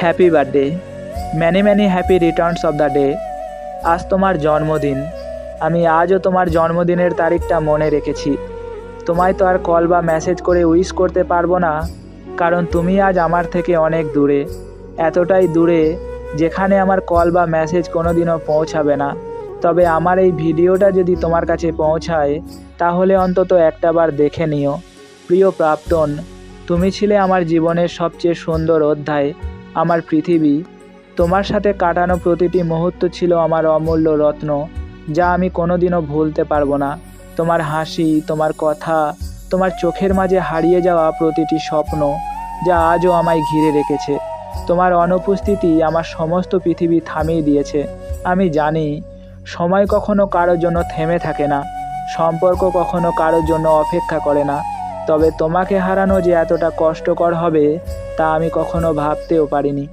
Happy birthday many many happy returns of the day আজ তোমার জন্মদিন। আমি আজও তোমার জন্মদিনের তারিখটা মনে রেখেছি। তোমায় তো আর কল বা মেসেজ করে উইশ করতে পারব না, কারণ তুমি আজ আমার থেকে অনেক দূরে। এতটাই দূরে যেখানে আমার কল বা মেসেজ কোনোদিনও পৌঁছাবে না। তবে আমার এই ভিডিওটা যদি তোমার কাছে পৌঁছায়, তাহলে অন্তত একটাবার দেখে নিও। প্রিয় প্রাপ্তন, তুমি ছিলে আমার জীবনের সবচেয়ে সুন্দর অধ্যায়। আমার পৃথিবী। তোমার সাথে কাটানো প্রতিটি মুহূর্ত ছিল আমার অমূল্য রত্ন, যা আমি কোনোদিনও ভুলতে পারব না। তোমার হাসি, তোমার কথা, তোমার চোখের মাঝে হারিয়ে যাওয়া প্রতিটি স্বপ্ন, যা আজও আমায় ঘিরে রেখেছে। তোমার অনুপস্থিতি আমার সমস্ত পৃথিবী থামিয়ে দিয়েছে। আমি জানি, সময় কখনো কারোর জন্য থেমে থাকে না, সম্পর্ক কখনো কারোর জন্য অপেক্ষা করে না। তবে তোমাকে হারানো যে এতটা কষ্টকর হবে তা আমি কখনো ভাবতেও পারিনি।